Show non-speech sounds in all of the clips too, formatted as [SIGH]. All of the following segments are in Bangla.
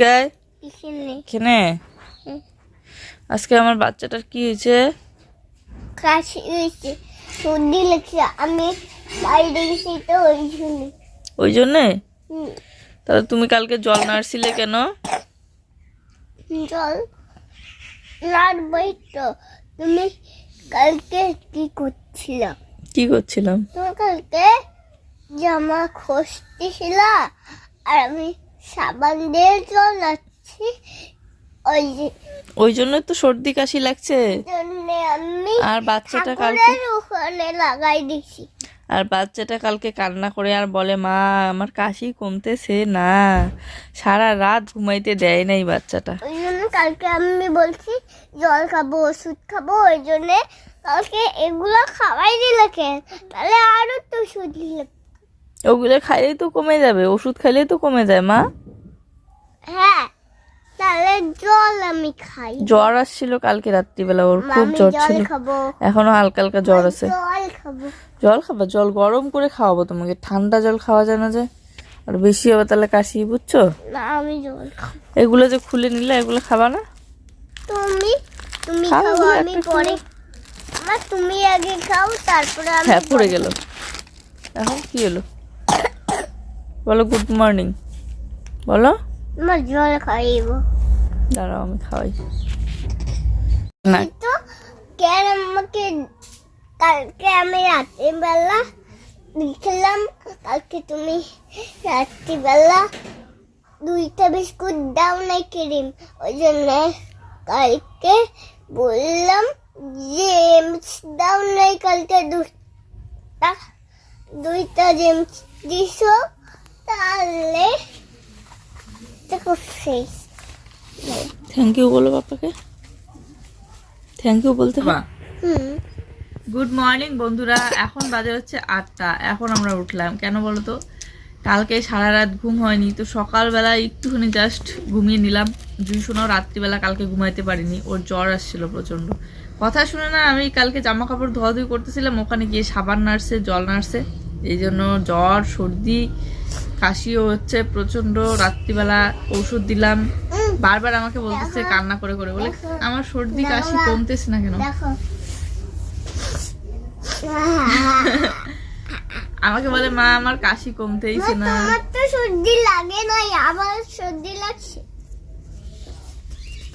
এদিকে এখানে। আজকে আমার বাচ্চাটার কি হয়েছে? কাশি হয়েছে। সর্দি লাগছে। আমি বাইরে গেছি তো ওই জন্য। ওই জন্যে? তাহলে তুমি কালকে জল নাড়ছিলে কেন? জল রাখবই তো। তুমি কালকে কি করছিল? কি করছিলাম? তুমি কালকে জামা খসতেছিল আর আমি সাবান দিয়ে জল রাখছি ওই ওই জন্য তো সর্দি কাশি লাগছে। আমি আর বাচ্চাটা কালকে ওখানে লাগাই দিছি। আর বাচ্চাটা কালকে কান্না করে আর বলে মা আমার কাশি কমতেছে না। সারা রাত ঘুমাইতে দেয় নাই বাচ্চাটা। ওই জন্য কালকে আমি বলছি জল খাব ওষুধ খাব ওই জন্যে কালকে এগুলো খাওয়াই দিলে কেন তাহলে আরও তো ওষুধ দিলে ওগুলো খাইলেই তো কমে যাবে ওষুধ খাইলেই তো কমে যায় মা। হ্যাঁ তাহলে জল আমি খাই। জ্বর আসছিল কালকে রাত্রিবেলা ওর খুব জ্বর ছিল। এখনও হালকা হালকা জ্বর আছে। জল খাব। জল গরম করে খাওয়াবো তোমাকে। ঠান্ডা জল খাওয়া যায় না যে। আর বেশি হবে তাহলে কাশি বুঝছ? না আমি জল এগুলো যে খুলে নিলে এগুলো খাবা না? তুমি তুমি খাব, খাও আমি পরে আমার তুমি আগে খাও তারপরে আমি হ্যাঁ পড়ে গেল। এখন কি হলো? বলো গুড মর্নিং বলো। আমার জল খাইব। দাঁড়াও আমি খাওয়াই। না। তো কেন আমাকে কালকে আমি রাতের বেলা লিখলাম কালকে তুমি রাত্রিবেলা দুইটা বিস্কুট দাও নাই ক্রিম। ওই জন্য কালকে বললাম জেমস দাও নাই কালকে দুটা দুইটা জেমস দিছো তাহলে দেখো শেষ থ্যাংক ইউ বলো বাপাকে থ্যাংক ইউ বলতে হবে গুড মর্নিং বন্ধুরা এখন বাজে হচ্ছে আটটা। এখন আমরা উঠলাম। কেন বলো তো? কালকে সারা রাত ঘুম হয়নি তো সকালবেলা একটুখানি জাস্ট ঘুমিয়ে নিলাম। জুই শোনাও রাত্রিবেলা কালকে ঘুমাইতে পারিনি। ওর জ্বর আসছিল প্রচণ্ড। কথা শুনে না আমি কালকে জামা কাপড় ধোয়াধুয়ি করতেছিলাম। ওখানে গিয়ে সাবান নাড়ছে জল নাড়ছে। এই জন্য জ্বর সর্দি কাশিও হচ্ছে প্রচণ্ড রাত্রিবেলা ওষুধ দিলাম। বারবার আমাকে বলতেছে কান্না করে করে। বলে আমার সর্দি কাশি কমতেছে না কেন? [LAUGHS] আমাকে বলে মা আমার কাশি কমতেইছে না। তোমার তো সর্দি লাগে নাই আমার সর্দি লাগছে।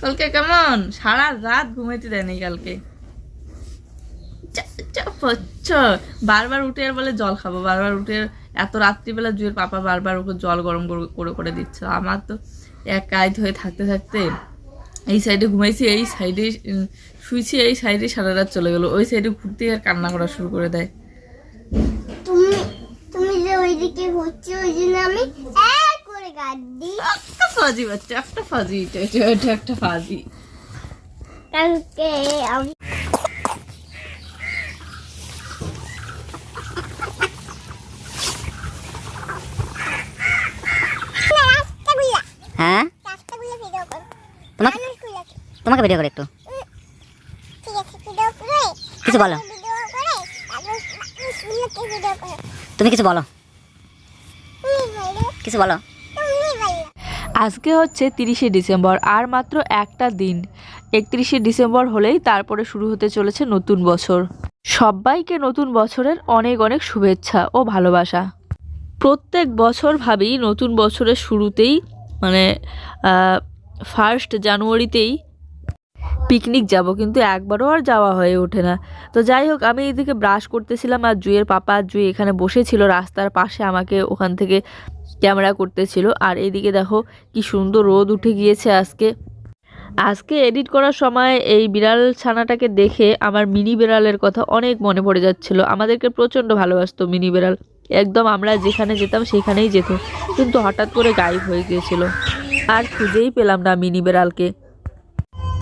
কালকে কেমন? সারা রাত ঘুমাইতে দেয়নি কালকে। চা- চা- পচ্ছ। বারবার উঠে আর বলে জল খাব। বারবার উঠে এত রাত্রিবেলা জুয়ের পাপা বারবার ওকে জল গরম করে- করে দিচ্ছে। আমার তো এক কাজ হয়ে থাকতে থাকতে এই সাইডে ঘুমাইছি এই সাইডে শুইছি এই সাইডে সারা রাত চলে গেলো। ওই সাইডে ঘুরতে আর কান্না করা শুরু করে দেয়। তুমি তুমি যে ওইদিকে হচ্ছে ওই জন্য আমি করে গাদ একটা ফাজি বাচ্চা একটা ফাজি এটা এটা- এটা একটা ফাজি। কালকে আমি হ্যাঁ? তোমাকে তোমাকে ভিডিও করে একটু। কিছু বলো। তুমি কিছু বলো। কিছু বলো। আজকে হচ্ছে তিরিশে ডিসেম্বর আর মাত্র একটা দিন। একত্রিশে ডিসেম্বর হলেই তারপরে শুরু হতে চলেছে নতুন বছর। সবাইকে নতুন বছরের অনেক অনেক শুভেচ্ছা ও ভালোবাসা। প্রত্যেক বছর ভাবি নতুন বছরের শুরুতেই মানে ফার্স্ট জানুয়ারিতেই পিকনিক যাব, কিন্তু একবারও আর যাওয়া হয়ে ওঠে না। তো যাই হোক, আমি এদিকে ব্রাশ করতেছিলাম আর জুয়ের পাপা আর জুই এখানে বসেছিল, রাস্তার পাশে আমাকে ওখান থেকে ক্যামেরা করতেছিল। আর এদিকে দেখো, কি সুন্দর রোদ উঠে গিয়েছে আজকে। আজকে এডিট করার সময় এই বিড়াল ছানাটাকে দেখে আমার মিনি বিড়ালের কথা অনেক মনে পড়ে যাচ্ছিল। আমাদেরকে প্রচণ্ড ভালোবাসতো মিনি বিড়াল। একদম আমরা যেখানে যেতাম সেখানেই যেত। কিন্তু হঠাৎ করে গায়েব হয়ে গিয়েছিল। আর খুঁজেই পেলাম না মিনি বেড়ালকে।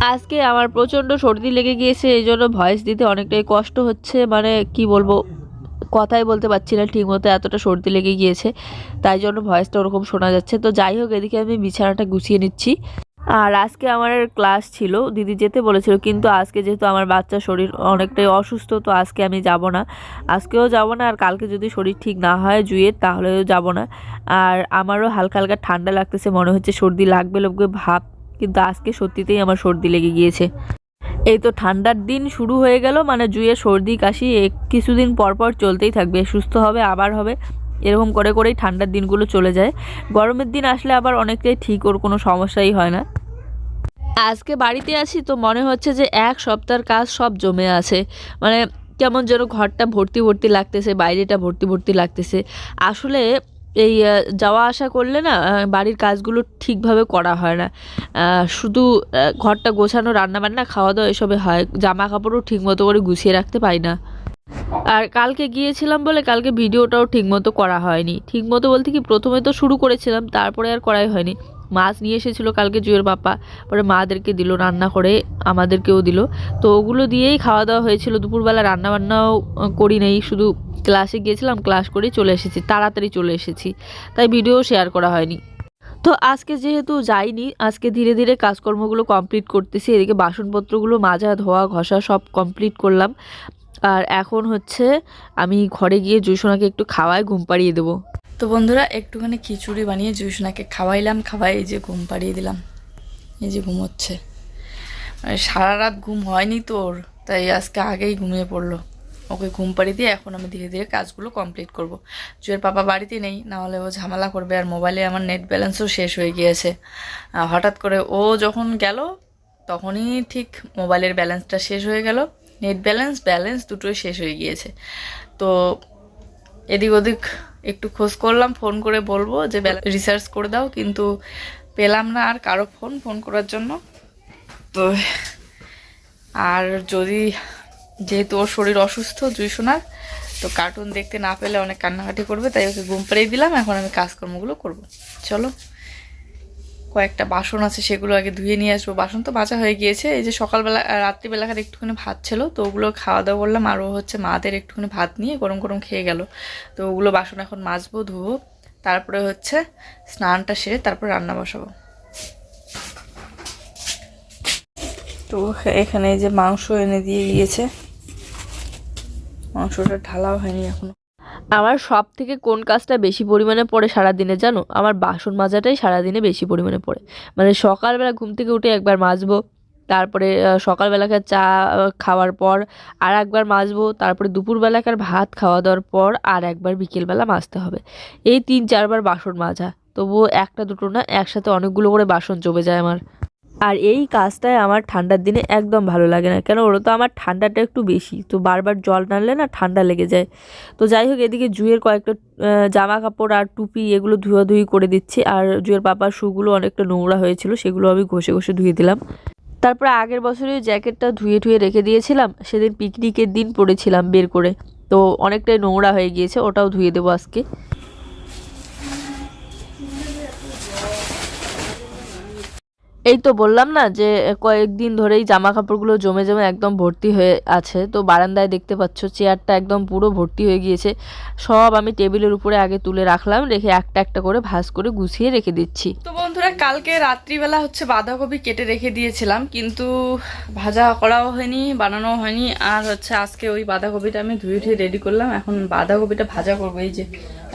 আজকে আমার প্রচণ্ড সর্দি লেগে গিয়েছে, এই জন্য ভয়েস দিতে অনেকটাই কষ্ট হচ্ছে। মানে কি বলব, কথাই বলতে পারছি না ঠিক মতো এতটা সর্দি লেগে গিয়েছে। তাই জন্য ভয়েসটা ওরকম শোনা যাচ্ছে। তো যাই হোক, এদিকে আমি বিছানাটা গুছিয়ে নিচ্ছি। আর আজকে আমার ক্লাস ছিল, দিদি যেতে বলেছিল, কিন্তু আজকে যেহেতু আমার বাচ্চার শরীর অনেকটাই অসুস্থ, তো আজকে আমি যাব না। আজকেও যাব না, আর কালকে যদি শরীর ঠিক না হয় জুয়ের, তাহলেও যাব না। আর আমারও হালকা হালকা ঠান্ডা লাগতেছে, মনে হচ্ছে সর্দি লাগবে লাগবে ভাব, কিন্তু আজকে সত্যিতেই আমার সর্দি লেগে গিয়েছে। এই তো ঠান্ডার দিন শুরু হয়ে গেল মানে জুয়ের সর্দি কাশি কিছুদিন পর পর চলতেই থাকবে, সুস্থ হবে, আবার হবে। এরকম করে করেই ঠান্ডার দিনগুলো চলে যায়। গরমের দিন আসলে আবার অনেকটাই ঠিক, ওর কোনো সমস্যাই হয় না। আজকে বাড়িতে আছি তো মনে হচ্ছে যে এক সপ্তাহের কাজ সব জমে আছে। মানে কেমন যেন ঘরটা ভর্তি ভর্তি লাগতেছে, বাইরেটা ভর্তি ভর্তি লাগতেছে। আসলে এই যাওয়া আসা করলে না বাড়ির কাজগুলো ঠিকভাবে করা হয় না। শুধু ঘরটা গোছানো, রান্নাবান্না খাওয়া দাওয়া এসবে হয় জামা কাপড়ও ঠিকমতো করে গুছিয়ে রাখতে পারি না। আর কালকে গিয়েছিলাম বলে কালকে ভিডিওটাও ঠিকমতো করা হয়নি। ঠিকমতো বলতে কি প্রথমে তো শুরু করেছিলাম, তারপরে আর করাই হয়নি। মাছ নিয়ে এসেছিল কালকে জুয়ের পাপা পরে মাদেরকে দিল, রান্না করে আমাদেরকেও দিল। তো ওগুলো দিয়েই খাওয়া দাওয়া হয়েছিল। দুপুরবেলা রান্না বান্নাও করি নেই, শুধু ক্লাসে গিয়েছিলাম, ক্লাস করেই চলে এসেছি, তাড়াতাড়ি চলে এসেছি, তাই ভিডিও শেয়ার করা হয়নি। তো আজকে যেহেতু যাইনি, আজকে ধীরে ধীরে কাজকর্মগুলো কমপ্লিট করতেছি, এদিকে বাসনপত্রগুলো মাজা, ধোয়া, ঘষা সব কমপ্লিট করলাম। আর এখন হচ্ছে আমি ঘরে গিয়ে জুসোনাকে একটু খাওয়ায় ঘুম পাড়িয়ে দেবো। তো বন্ধুরা, একটুখানি খিচুড়ি বানিয়ে জুসনাকে খাওয়াইলাম, খাওয়াই এই যে ঘুম পাড়িয়ে দিলাম। এই যে ঘুমোচ্ছে। মানে সারা রাত ঘুম হয়নি তোর, তাই আজকে আগেই ঘুমিয়ে পড়ল। ওকে ঘুম পাড়িয়ে দিয়ে এখন আমি ধীরে ধীরে কাজগুলো কমপ্লিট করব। জুয়ের পাপা বাড়িতে নেই, নাহলে ও ঝামেলা করবে আর মোবাইলে আমার নেট ব্যালেন্সও শেষ হয়ে গিয়েছে। হঠাৎ করে ও যখন গেল, তখনই ঠিক মোবাইলের ব্যালেন্সটা শেষ হয়ে গেল। নেট ব্যালেন্স ব্যালেন্স দুটোই শেষ হয়ে গিয়েছে। তো এদিক ওদিক একটু খোঁজ করলাম, ফোন করে বলব যে রিসার্চ করে দাও, কিন্তু পেলাম না আর কারও ফোন ফোন করার জন্য। তো আর যদি যেহেতু ওর শরীর অসুস্থ, জুই শোনার তো কার্টুন দেখতে না পেলে অনেক কান্নাকাটি করবে, তাই ওকে ঘুম পাড়িয়ে দিলাম, এখন আমি কাজকর্মগুলো করব। চলো। কয়েকটা বাসন আছে, সেগুলো আগে ধুয়ে নিয়ে আসব। বাসন তো বাঁচা হয়ে গিয়েছে। এই যে সকালবেলা রাত্রিবেলাকার একটুখানি ভাত ছিল, তো ওগুলো খাওয়া দাওয়া করলাম। আর ও হচ্ছে মাদের একটুখানি ভাত নিয়ে গরম গরম খেয়ে গেল। তো ওগুলো বাসন এখন মাজবো, ধুবো। তারপরে হচ্ছে স্নানটা সেরে তারপর রান্না বসাবো। তো এখানে এই যে মাংস এনে দিয়ে দিয়েছে মাংসটা ঢালাও হয়নি এখনও। আমার সব থেকে কোন কাজটা বেশি পরিমাণে পড়ে সারাদিনে জানো? আমার বাসন মাজাটাই সারাদিনে বেশি পরিমাণে পড়ে। মানে সকালবেলা ঘুম থেকে উঠে একবার মাজবো, তারপরে সকালবেলাকার চা খাওয়ার পর আর একবার মাজবো, তারপরে দুপুরবেলাকার ভাত খাওয়া দাওয়ার পর আর একবার বিকেলবেলা মাজতে হবে। এই তিন চারবার বাসন মাজা। তবুও একটা দুটো না, একসাথে অনেকগুলো করে বাসন জমে যায় আমার। আর এই কাজটায় আমার ঠান্ডার দিনে একদম ভালো লাগে না। কেন ওরা তো? আমার ঠান্ডাটা একটু বেশি। তো বারবার জল নাড়লে না ঠান্ডা লেগে যায়। তো যাই হোক, এদিকে জুয়ের কয়েকটা জামা কাপড় আর টুপি এগুলো ধুয়াধুয়ি করে দিচ্ছি। আর জুয়ের পাপার শুগুলো অনেকটা নোংরা হয়েছিল, সেগুলো আমি ঘষে ঘষে ধুয়ে দিলাম। তারপরে আগের বছরে ওই জ্যাকেটটা ধুয়ে ধুয়ে রেখে দিয়েছিলাম। সেদিন পিকনিকের দিন পরেছিলাম বের করে। তো অনেকটাই নোংরা হয়ে গিয়েছে, ওটাও ধুয়ে দেবো আজকে। এই তো বললাম না যে কয়েকদিন ধরেই জামা কাপড়গুলো জমে জমে একদম ভর্তি হয়ে আছে। তো বারান্দায় দেখতে পাচ্ছ, চেয়ারটা একদম পুরো ভর্তি হয়ে গিয়েছে। সব আমি টেবিলের উপরে আগে তুলে রাখলাম, রেখে একটা একটা করে ভাঁজ করে গুছিয়ে রেখে দিচ্ছি। তো বন্ধুরা, কালকে রাত্রিবেলা হচ্ছে বাঁধাকপি কেটে রেখে দিয়েছিলাম, কিন্তু ভাজা করাও হয়নি বানানো হয়নি। আর হচ্ছে আজকে ওই বাঁধাকপিটা আমি ধুয়ে ধুয়ে রেডি করলাম। এখন বাঁধাকপিটা ভাজা করব। এই যে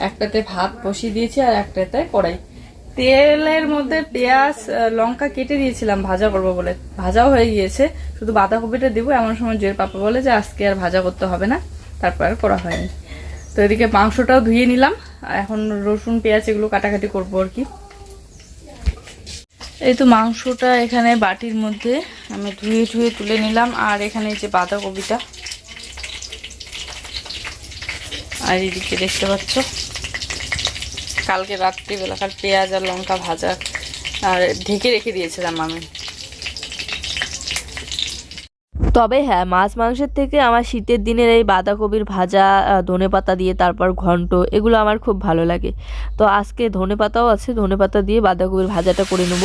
একটাতে ভাত বসিয়ে দিয়েছি আর একটাতে কড়াই। তেলের মধ্যে পেঁয়াজ লঙ্কা কেটে দিয়েছিলাম, ভাজা করব বলে। ভাজাও হয়ে গিয়েছে। শুধু বাঁধাকপিটা দেবো, এমন সময় জয়ের পাপা বলে যে, আজকে আর ভাজা করতে হবে না। তারপর আর করা হয়নি। তো এদিকে মাংসটাও ধুয়ে নিলাম। এখন রসুন, পেঁয়াজ এগুলো কাটাকাটি করব আর কি। এই তো মাংসটা এখানে বাটির মধ্যে আমি ধুয়ে ধুয়ে তুলে নিলাম। আর এখানে যে বাঁধাকপিটা। আর এদিকে দেখতে পাচ্ছ কালকে রাত্রিবেলাকার পেঁয়াজ আর লঙ্কা ভাজা, আর ঢেকে রেখে দিয়েছিলাম আমি। তবে হ্যাঁ মাছ মাংসের থেকে আমার শীতের দিনের এই বাঁধাকপির ভাজা ধনে পাতা দিয়ে, তারপর ঘন্ট, এগুলো আমার খুব ভালো লাগে। তো আজকে ধনে পাতাও আছে, ধনে পাতা দিয়ে বাঁধাকপির ভাজাটা করে নেব।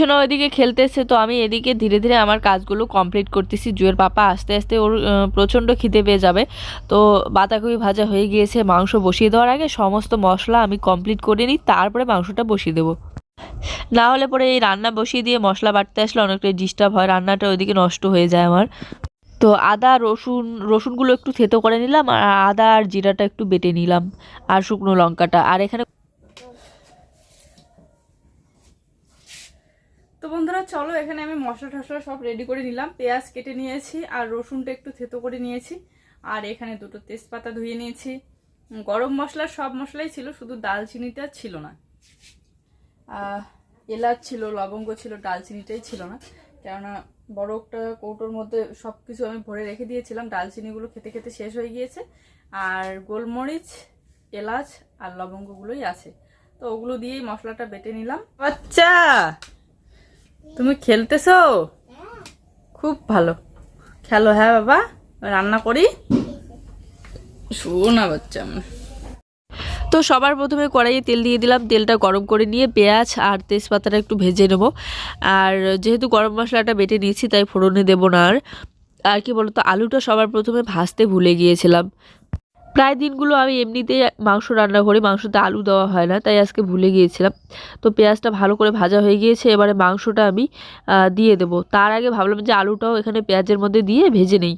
জুইশোনা ওইদিকে খেলতে এসছে তো আমি এদিকে ধীরে ধীরে আমার কাজগুলো কমপ্লিট করতেছি। জুয়ের পাপা আস্তে আস্তে ওর প্রচণ্ড খিদে পেয়ে যাবে। তো বাঁধাকপি ভাজা হয়ে গিয়েছে, মাংস বসিয়ে দেওয়ার আগে সমস্ত মশলা আমি কমপ্লিট করে নিই, তারপরে মাংসটা বসিয়ে দেবো। না হলে পরে এই রান্না বসিয়ে দিয়ে মশলা বাটতে আসলে অনেকটাই ডিস্টার্ব হয়, রান্নাটা ওইদিকে নষ্ট হয়ে যায় আমার। তো আদা, রসুন, রসুনগুলো একটু থেতো করে নিলাম, আর আদা আর জিরাটা একটু বেটে নিলাম, আর শুকনো লঙ্কাটা। আর এখানে তো বন্ধুরা, চলো এখানে আমি মশলা টশলা সব রেডি করে নিলাম। পেঁয়াজ কেটে নিয়েছি আর রসুনটা একটু থেতো করে নিয়েছি। আর এখানে দুটো তেজপাতা ধুয়ে নিয়েছি। গরম মশলা সব মশলাই ছিল, শুধু দালচিনিটা ছিল না। এলাচ ছিল, লবঙ্গ ছিল, ডালচিনিটাই ছিল না। কেননা বড় একটা কৌটোর মধ্যে সব কিছু আমি ভরে রেখে দিয়েছিলাম। ডালচিনিগুলো খেতে খেতে শেষ হয়ে গিয়েছে। আর গোলমরিচ, এলাচ আর লবঙ্গগুলোই আছে। তো ওগুলো দিয়েই মশলাটা বেটে নিলাম। আচ্ছা! তুমি খেলতেছো? খুব ভালো। খেলো হ্যাঁ বাবা? রান্না করি? শোনা বাচ্চা আমার। তো সবার প্রথমে কড়াইয়ে তেল দিয়ে দিলাম। তেলটা গরম করে নিয়ে পেঁয়াজ আর তেজপাতাটা একটু ভেজে নেব। আর যেহেতু গরম মশলাটা বেটে নিয়েছি, তাই ফোড়নে দেবো না আর। আর কি বলতো, আলুটা সবার প্রথমে ভাজতে ভুলে গিয়েছিলাম। প্রায় দিনগুলো আমি এমনিতেই মাংস রান্না করি, মাংসতে আলু দেওয়া হয় না, তাই আজকে ভুলে গিয়েছিলাম। তো পেঁয়াজটা ভালো করে ভাজা হয়ে গিয়েছে, এবারে মাংসটা আমি দিয়ে দেব। তার আগে ভাবলাম যে আলুটাও এখানে পেঁয়াজের মধ্যে দিয়ে ভেজে নেই।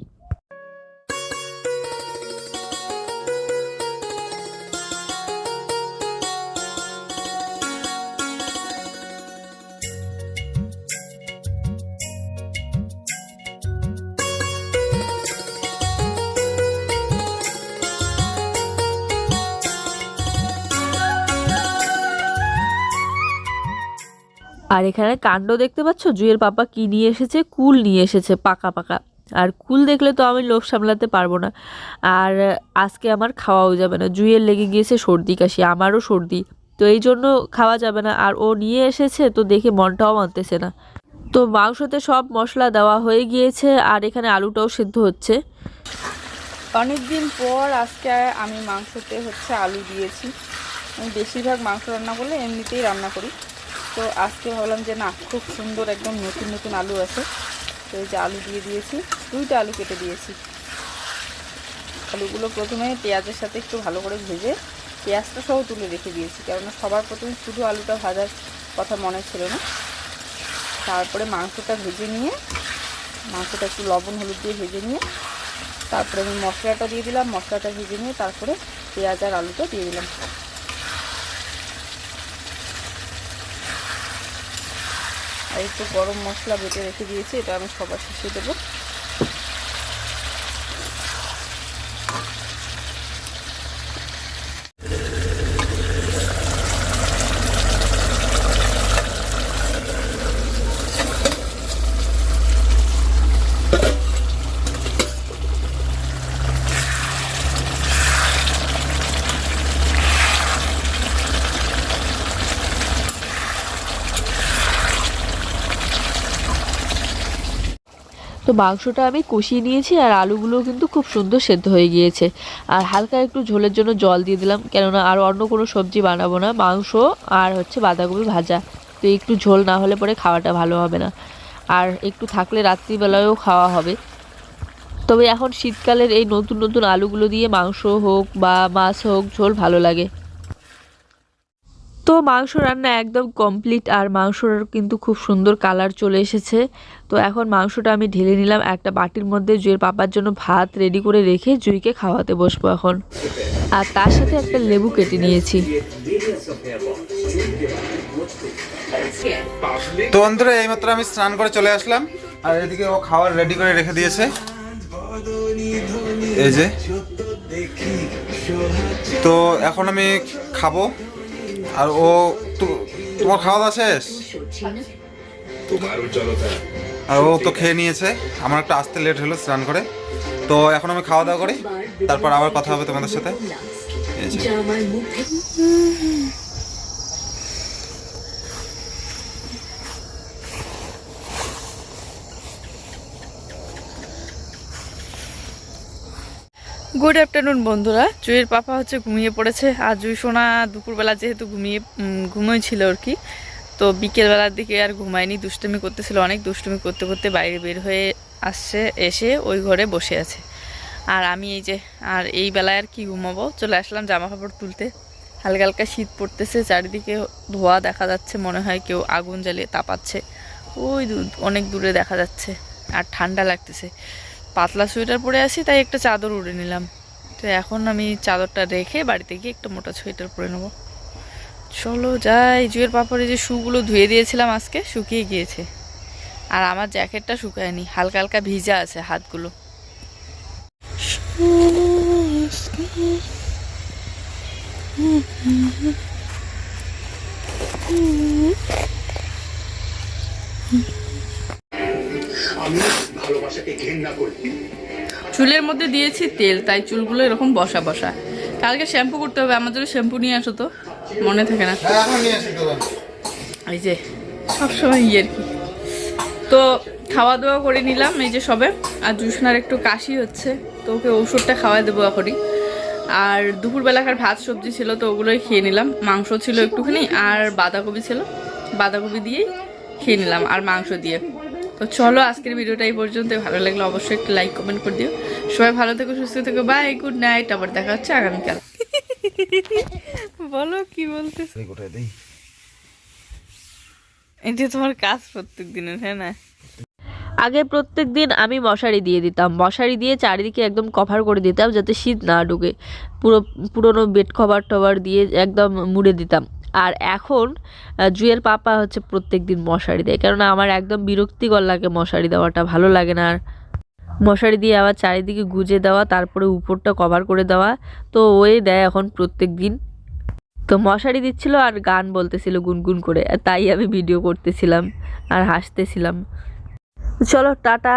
আর এখানে কাণ্ড দেখতে পাচ্ছ? জুয়ের পাপা কি নিয়ে এসেছে? কুল নিয়ে এসেছে, পাকা পাকা। আর কুল দেখলে তো আমি লোভ সামলাতে পারব না। আর আজকে আমার খাওয়াও যাবে না। জুয়ের লেগে গিয়েছে সর্দি কাশি, আমারও সর্দি। তো এই জন্য খাওয়া যাবে না। আর ও নিয়ে এসেছে তো দেখে মনটাও মানতেছে না। তো মাংসতে সব মশলা দেওয়া হয়ে গিয়েছে আর এখানে আলুটাও সেদ্ধ হচ্ছে। অনেকদিন পর আজকে আমি মাংসতে হচ্ছে আলু দিয়েছি। আমি বেশিরভাগ মাংস রান্না করলে এমনিতেই রান্না করি। তো আজকে ভাবলাম যে না, খুব সুন্দর একদম নতুন নতুন আলু আছে। তো এই যে আলু দিয়ে দিয়েছি, দুইটা আলু কেটে দিয়েছি। আলুগুলো প্রথমে পেঁয়াজের সাথে একটু ভালো করে ভেজে পেঁয়াজটা সহ তুলে রেখে দিয়েছি, কেননা সবার প্রথমে শুধু আলুটা ভাজার কথা মনে ছিল না। তারপরে মাংসটা ভেজে নিয়ে, মাংসটা একটু লবণ, হলুদ দিয়ে ভেজে নিয়ে, তারপরে আমি মশলাটা দিয়ে দিলাম, মশলাটা ভেজে নিয়ে তারপরে পেঁয়াজ আর আলুটা দিয়ে দিলাম। আর একটু গরম মশলা বেটে রেখে দিয়েছি এটা আমি সবার শেষে দেবো। মাংসটা আমি কষিয়ে নিয়েছি আর আলুগুলো কিন্তু খুব সুন্দর সেদ্ধ হয়ে গিয়েছে। আর হালকা একটু ঝোলের জন্য জল দিয়ে দিলাম, কেননা আর অন্য কোনো সবজি বানাবো না, মাংস আর হচ্ছে বাঁধাকপি ভাজা। তো একটু ঝোল না হলে পরে খাওয়াটা ভালো হবে না। আর একটু থাকলে রাত্রিবেলায়ও খাওয়া হবে। তবে এখন শীতকালের এই নতুন নতুন আলুগুলো দিয়ে মাংস হোক বা মাছ হোক ঝোল ভালো লাগে। তো মাংস রান্না একদম কমপ্লিট আর মাংসর কিন্তু খুব সুন্দর কালার চলে এসেছে। তো এখন মাংসটা আমি ঢেলে নিলাম একটা বাটির মধ্যে, জুইয়ের পাপার জন্য ভাত রেডি করে রেখে জুইকে খাওয়াতে বসবো এখন। আর তার সাথে একটা লেবু কেটে নিয়েছি। তো বন্ধুরা, এইমাত্র আমি স্নান করে চলে আসলাম, আর এদিকে ও খাবার রেডি করে রেখে দিয়েছে। এই যে। তো এখন আমি খাব। আর ও তোমার খাওয়া দাওয়া শেষ আর ও তো খেয়ে নিয়েছে। আমার একটা আসতে লেট হলো স্নান করে। তো এখন আমি খাওয়া দাওয়া করি। তারপর আবার কথা হবে তোমাদের সাথে। গুড আফটারনুন বন্ধুরা। জুইয়ের পাপা হচ্ছে ঘুমিয়ে পড়েছে। আর জুই সোনা দুপুরবেলা যেহেতু ঘুমিয়ে ঘুমিয়েছিল আর কি, তো বিকেলবেলার দিকে আর ঘুমায়নি। দুষ্টুমি করতেছিল অনেক। দুষ্টুমি করতে করতে বাইরে বের হয়ে আসছে, এসে ওই ঘরে বসে আছে। আর আমি এই যে, আর এই বেলায় আর কি ঘুমাবো? চলে আসলাম জামা কাপড় তুলতে। হালকা হালকা শীত পড়তেছে, চারিদিকে ধোয়া দেখা যাচ্ছে, মনে হয় কেউ আগুন জ্বালিয়ে তাপাচ্ছে। ওই অনেক দূরে দেখা যাচ্ছে। আর ঠান্ডা লাগতেছে। পাতলা সোয়েটার পরে আসি তাই একটা চাদর উড়ে নিলাম। তো এখন আমি চাদরটা রেখে বাড়িতে গিয়ে একটা মোটা সোয়েটার পরে নেব। চলো যাই, জুয়ের পাপড়ে যে শুগুলো ধুয়ে দিয়েছিলাম আজকে, শুকিয়ে গিয়েছে। আর আমার জ্যাকেটটা শুকায়নি, হালকা হালকা ভিজা আছে হাতগুলো। আমি ভালোবাসাকে ঘেন্না করি। চুলের মধ্যে দিয়েছি তেল তাই চুলগুলো এরকম বসা বসা। কালকে শ্যাম্পু করতে হবে আমার জন্য শ্যাম্পু নিয়ে আসো তো। মনে থাকে না। হ্যাঁ এখন নিয়ে আসি তো এই যে সবসময় ইয়ে আর কি। তো খাওয়া দাওয়া করে নিলাম এই যে সবে। আর জুসনার একটু কাশি হচ্ছে তো ওকে ওষুধটা খাওয়াই দেবো এখনই। আর দুপুরবেলাকার ভাত সবজি ছিল তো ওগুলোই খেয়ে নিলাম। মাংস ছিল একটুখানি আর বাঁধাকপি ছিল। বাঁধাকপি দিয়েই খেয়ে নিলাম আর মাংস দিয়ে। তো চলো আজকের ভিডিওটা এই পর্যন্ত ভালো লাগলে অবশ্যই একটু লাইক কমেন্ট করে দিও। সবাই ভালো থেকো সুস্থ থেকো বাই গুড নাইট আবার দেখা হচ্ছে আগামীকাল। [LAUGHS] বলো কি বলতে এটা তোমার কাজ প্রত্যেক দিনের হ্যাঁ না? আগে প্রত্যেক দিন আমি মশারি দিয়ে দিতাম। মশারি দিয়ে চারিদিকে একদম কভার করে দিতাম যাতে শীত না ঢুকে। পুরো পুরোনো বেড কভার টভার দিয়ে একদম মুড়ে দিতাম। আর এখন জুয়ের পাপা হচ্ছে প্রত্যেক দিন মশারি দেয়। কেননা আমার একদম বিরক্তিকর লাগে মশারি দেওয়াটা, ভালো লাগে না আর। মশারি দিয়ে আবার চারিদিকে গুজে দেওয়া, তারপরে উপরটা কভার করে দেওয়া, তো ওই দেয় এখন প্রত্যেক দিন তো মশারি দিচ্ছিল আর গান বলতেছিল গুনগুন করে তাই আমি ভিডিও করতেছিলাম আর হাসতেছিলাম। চলো, টাটা।